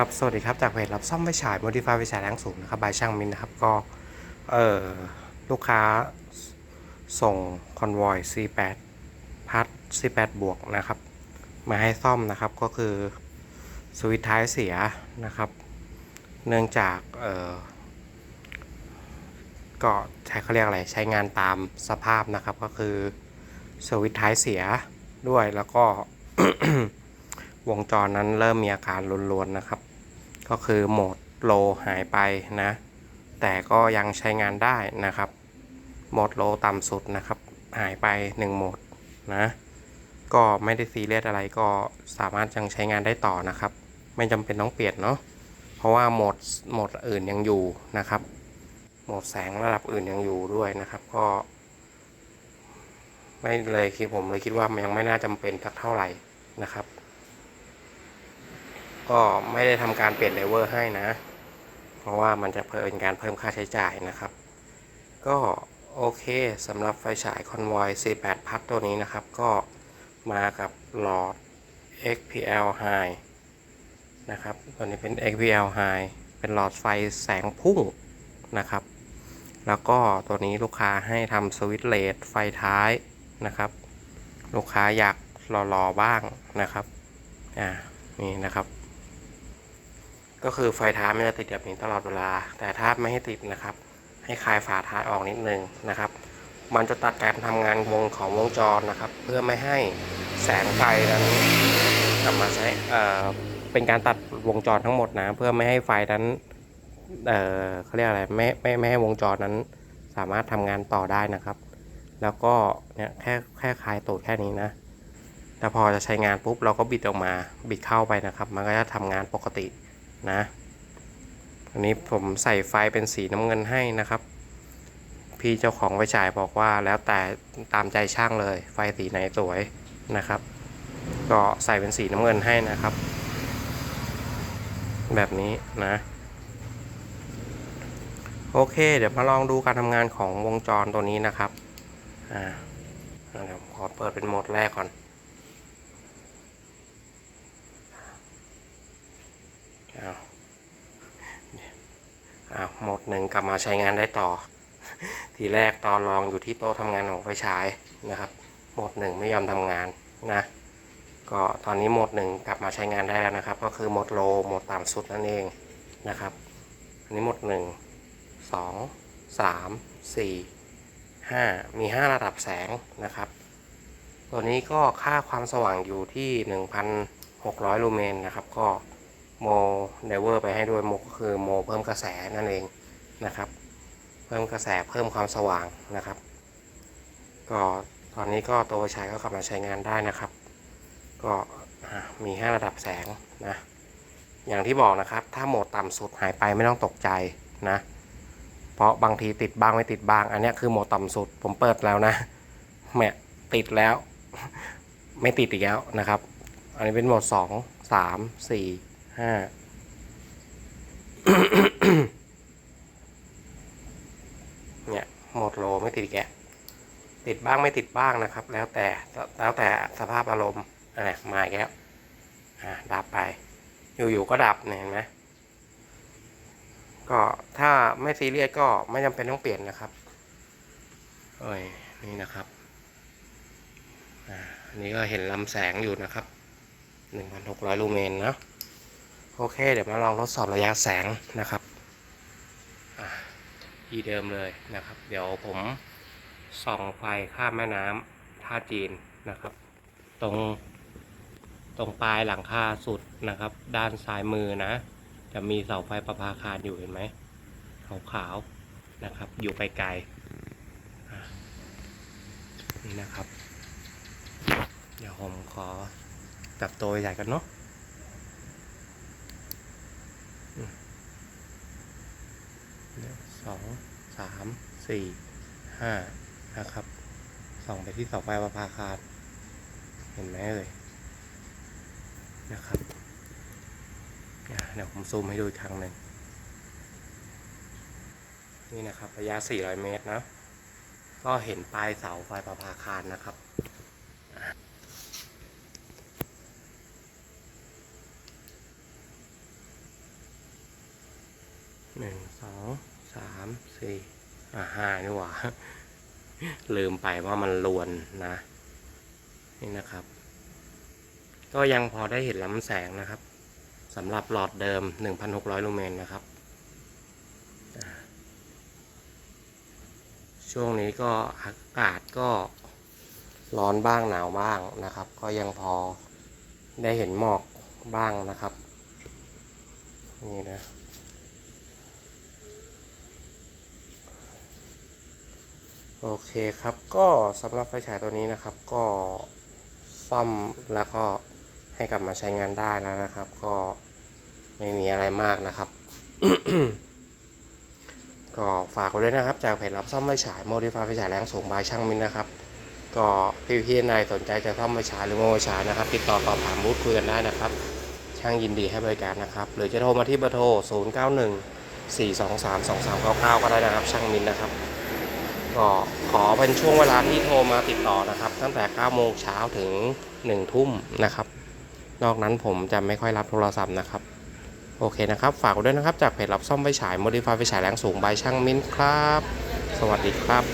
ครับสวัสดีครับจากเพจรับซ่อมไฟฉาย Modify ไฟฉายแรงสูงนะครับบายช่างมินนะครับก็เออลูกค้าส่งคอนวอย C8 พัด C8 บวกนะครับ มาให้ซ่อมนะครับก็คือสวิตช์ท้ายเสียนะครับ เนื่องจากเออก็ใช้เขาเรียกอะไรใช้งานตามสภาพนะครับก็คือสวิตช์ท้ายเสียด้วยแล้วก็ วงจรนั้นเริ่มมีอาการรุนรวนนะครับ ก็คือโหมดโลหายไปนะ แต่ก็ยังใช้งานได้นะครับ โหมดโลต่ำสุดนะครับ หายไป 1 โหมดนะ ก็ไม่ได้ซีเรียสอะไรก็สามารถยังใช้งานได้ต่อนะครับ ไม่จำเป็นต้องเปลี่ยนเนาะ เพราะว่าโหมดโหมดอื่นยังอยู่นะครับ โหมดแสงระดับอื่นยังอยู่ด้วยนะครับ ก็ไม่เลยคิดผมเลยคิดว่ามันยังไม่น่าจำเป็นสักเท่าไหร่นะครับ ก็ไม่ได้ทำการเปลี่ยนเลเวอร์ให้นะ เพราะว่ามันจะเพิ่มเป็นการเพิ่มค่าใช้จ่ายนะครับ ก็โอเคสำหรับไฟฉาย Convoy C8 พัดตัวนี้นะครับ ก็มากับหลอด XPL High นะครับ ตัวนี้เป็น XPL High เป็นหลอดไฟแสงพุ่งนะครับ แล้วก็ตัวนี้ลูกค้าให้ทำสวิตช์เลดไฟท้ายนะครับ ลูกค้าอยากรอๆบ้างนะครับ อ่า นี่นะครับ ก็คือไฟท้ายมันจะติดแบบนี้ตลอดเวลา แต่ถ้าไม่ให้ติดนะครับ ให้คลายฝาท้ายออกนิดนึงนะครับ มันจะตัดการทำงานวงของวงจรนะครับ เพื่อไม่ให้แสงไฟนั้นกลับมาใช้เอ่อเป็นการตัดวงจรทั้งหมดนะ เพื่อไม่ให้ไฟนั้นเอ่อเขาเรียกอะไรไม่ไม่ไม่ให้วงจรนั้น สามารถทำงานต่อได้นะครับ แล้วก็เนี่ยแค่แค่คลายตูดแค่นี้นะแต่พอจะใช้งานปุ๊บเราก็บิดออกมาบิดเข้าไปนะครับ มันก็จะทำงานปกติ นะอันนี้ผมใส่ไฟเป็นสีน้ำเงินให้นะครับ พี่เจ้าของไฟฉายบอกว่าแล้วแต่ตามใจช่างเลย ไฟสีไหนสวยนะครับ ก็ใส่เป็นสีน้ำเงินให้นะครับ แบบนี้นะ โอเค เดี๋ยวมาลองดูการทำงานของวงจรตัวนี้นะครับอ่าเดี๋ยวขอเปิดเป็นโหมดแรกก่อน อ้าวอ้าหมดหนึ่งกลับมาใช้งานได้ต่อ ทีแรกตอนลองอยู่ที่โต๊ะทำงานของไฟฉายนะครับ หมดหนึ่งไม่ยอมทำงานนะก็ตอนนี้หมดหนึ่งกลับมาใช้งานได้แล้วนะครับ ก็คือหมดโลหมดต่ำสุดนั่นเองนะครับ อันนี้หมดหนึ่งสองสามสี่ห้ามีห้าระดับแสงนะครับ ตัวนี้ก็ค่าความสว่างอยู่ที่หน1,600 ลูเมนนะครับ ก็ โมเดเวอร์ไปให้ด้วยโมก็คือโมเพิ่มกระแสนั่นเองนะครับ เพิ่มกระแสเพิ่มความสว่างนะครับ ก็ตอนนี้ก็ตัวใช้ก็กลับมาใช้งานได้นะครับ ก็มี 5 ระดับแสงนะ อย่างที่บอกนะครับ ถ้าโหมดต่ำสุดหายไปไม่ต้องตกใจนะ เพราะบางทีติดบ้างไม่ติดบ้าง อันนี้คือโหมดต่ำสุด ผมเปิดแล้วนะแหมติดแล้ว ไม่ติดอีกแล้วนะครับ อันนี้เป็นโหมดสองสามสี่ ห้าเนี่ยหมดโลไม่ติดแกติดบ้างไม่ติดบ้างนะครับ แล้วแต่แล้วแต่สภาพอารมณ์อะไรมาอีกแล้วอ่าดับไป อยู่ๆก็ดับเนี่ยเห็นไหมก็ถ้าไม่ซีเรียสก็ไม่จำเป็นต้องเปลี่ยนนะครับ เอ้ยนี่นะครับอ่าอันนี้ก็เห็นลำแสงอยู่นะครับหนนึ่งพั1,600 ลูเมนเนาะ โอเค เดี๋ยวมาลองทดสอบระยะแสงนะครับอ่าที่เดิมเลยนะครับ เดี๋ยวผมส่องไฟข้ามแม่น้ำท่าจีนนะครับ ตรงตรงปลายหลังคาสุดนะครับ ด้านซ้ายมือนะ จะมีเสาไฟประภาคารอยู่เห็นไหมขาวๆนะครับ อยู่ไกลๆนี่นะครับ เดี๋ยวผมขอจับตัวใหญ่กันเนาะ 2 3 4 5 นะครับ ส่องไปที่เสาไฟประภาคาร เห็นไหมเลยนะครับเดี๋ยวผมซูมให้ดูอีกครั้งหนึ่งนี่นะครับระยะ 400 เมตรนะ ก็เห็นปลายเสาไฟประภาคารนะครับ หนึ่งสอง สามสี่อ่าห้านี่หว่า ลืมไปว่ามันลวนนะ นี่นะครับ ก็ยังพอได้เห็นลำแสงนะครับสำหรับหลอดเดิม 1,600 ลูเมนนะครับ ช่วงนี้ก็อากาศก็ร้อนบ้างหนาวบ้างนะครับ ก็ยังพอได้เห็นหมอกบ้างนะครับ นี่นะ โอเคครับก็สำหรับไฟฉายตัวนี้นะครับ ก็ซ่อมแล้วก็ให้กลับมาใช้งานได้แล้วนะครับ ก็ไม่มีอะไรมากนะครับ ก็ฝากไว้ด้วยนะครับ จากเพจรับซ่อมไฟฉายโมดิฟายไฟฉายแรงสูงบายช่างมินนะครับ ก็พี่พี่นายสนใจจะซ่อมไฟฉายหรือโมไฟฉายนะครับ ติดต่อสอบถามบูธคุยกันได้นะครับ ช่างยินดีให้บริการนะครับ หรือจะโทรมาที่เบอร์โทร 0 9 1 4 2 3 2 3 9 9 ก็ได้นะครับ ช่างมินนะครับ ก็ขอเป็นช่วงเวลาที่โทรมาติดต่อนะครับ ตั้งแต่9โมงเช้าถึง1ทุ่มนะครับ นอกนั้นผมจะไม่ค่อยรับโทรศัพท์นะครับ โอเคนะครับ ฝากด้วยนะครับ จากเพจรับซ่อมไฟฉาย Modify ไฟฉายแรงสูงใบช่างมิ้นครับ สวัสดีครับ